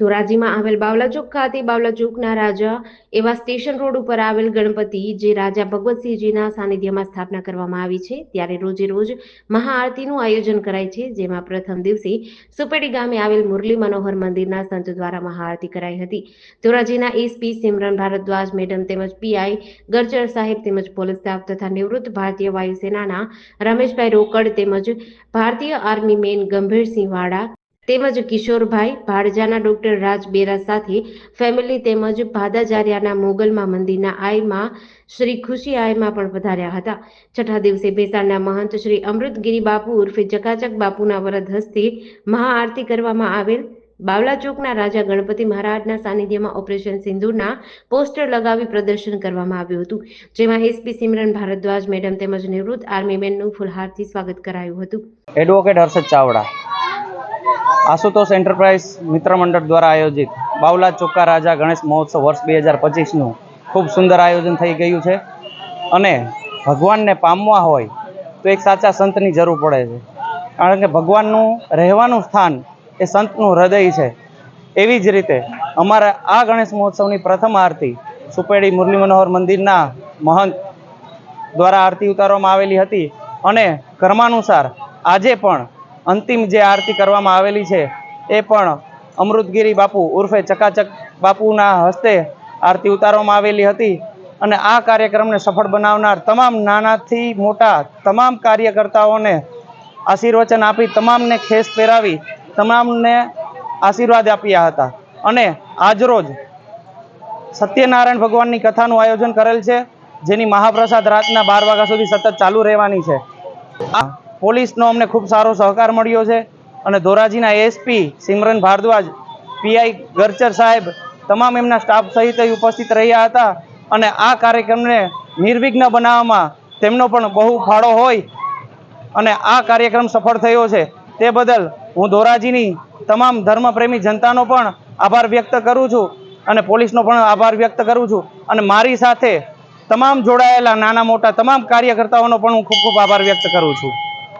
ધોરાજીમાં આવેલ બાવલાચોક ખાતે બાવલાચોકના રાજા એવા સ્ટેશન રોડ ઉપર આવેલ ગણપતિ, જે રાજા ભગવતસિંહજીના સાનિધ્યમાં સ્થાપના કરવામાં આવી છે, ત્યારે રોજે રોજ મહાઆરતીનું આયોજન કરાય છે, જેમાં પ્રથમ દિવસે સુપેડી ગામે આવેલ મુરલી મનોહર મંદિરના સંત દ્વારા મહાઆરતી કરાઈ હતી. ધોરાજીના એસપી સિમરન ભારદ્વાજ, મેડમ તેમજ પીઆઈ ગરચર સાહેબ તેમજ પોલીસ સ્ટાફ તથા નિવૃત્ત ભારતીય વાયુસેનાના રમેશભાઈ રોકડ તેમજ ભારતીય આર્મી મેન ગંભીરસિંહ વાડા તેમજ કિશોરભાઈ ભાડજાના ડોક્ટર રાજ બેરા સાથે ફેમિલી તેમજ ભાદાજાર્યાના મોગલમાં મંદિરના આયમાં શ્રી ખુશી આયમાં પણ પધાર્યા હતા. છઠ્ઠા દિવસે ભેસાણના મહંત શ્રી અમૃતગીરી બાપુ ઉર્ફે ચકાચક બાપુના વરદ હસ્તે મહાઆરતી કરવામાં આવેલ. બાવલા ચોકના રાજા ગણપતિ મહારાજના સાનિધ્યમાં ઓપરેશન સિંધુના પોસ્ટર લગાવી પ્રદર્શન કરવામાં આવ્યું હતું. જેમાં એસપી સિમરન ભારદ્વાજ મેડમ તેમજ નિવૃત્ત આર્મી મેનનું ફુલહારથી સ્વાગત કરાયું હતું. એડવોકેટ હર્ષદ ચાવડા. આશુતોષ એન્ટરપ્રાઇઝ મિત્ર મંડળ દ્વારા આયોજિત બાવલા ચોક્કા રાજા ગણેશ મહોત્સવ વર્ષ બે હજાર પચીસનું ખૂબ સુંદર આયોજન થઈ ગયું છે. અને ભગવાનને પામવા હોય તો એક સાચા સંતની જરૂર પડે છે. કારણ કે ભગવાનનું રહેવાનું સ્થાન એ સંતનું હૃદય છે. એવી જ રીતે અમારા આ ગણેશ મહોત્સવની પ્રથમ આરતી સુપેડી મુરલી મનોહર મંદિરના મહંત દ્વારા આરતી ઉતારવામાં આવેલી હતી. અને કર્માનુસાર આજે પણ અંતિમ જે આરતી કરવામાં આવેલી છે, એ પણ અમૃતગીરી બાપુ ઉર્ફે ચકાચક બાપુના હસ્તે આરતી ઉતારવામાં આવેલી હતી અને આ કાર્યક્રમને સફળ બનાવનાર તમામ નાનાથી મોટા તમામ કાર્યકર્તાઓને આશીર્વચન આપી, તમામને ખેસ પહેરાવી, તમામને આશીર્વાદ આપ્યા હતા. અને આજરોજ સત્યનારાયણ ભગવાનની કથાનું આયોજન કરેલ છે, જેની મહાપ્રસાદ રાતના બાર વાગ્યા સુધી સતત ચાલુ રહેવાની છે. આ પોલીસનો અમને ખૂબ સારો સહકાર મળ્યો છે અને ધોરાજીના એસપી સિમરન ભારદ્વાજ પીઆઈ ગરચર સાહેબ તમામ એમના સ્ટાફ સહિત ઉપસ્થિત રહ્યા હતા અને આ કાર્યક્રમને નિર્વિઘ્ન બનાવવામાં તેમનો પણ બહુ ફાળો હોય અને આ કાર્યક્રમ સફળ થયો છે. તે બદલ હું ધોરાજીની તમામ ધર્મપ્રેમી જનતાનો પણ આભાર વ્યક્ત કરું છું અને પોલીસનો પણ આભાર વ્યક્ત કરું છું અને મારી સાથે તમામ જોડાયેલા નાના મોટા તમામ કાર્યકર્તાઓનો પણ હું ખૂબ ખૂબ આભાર વ્યક્ત કરું છું.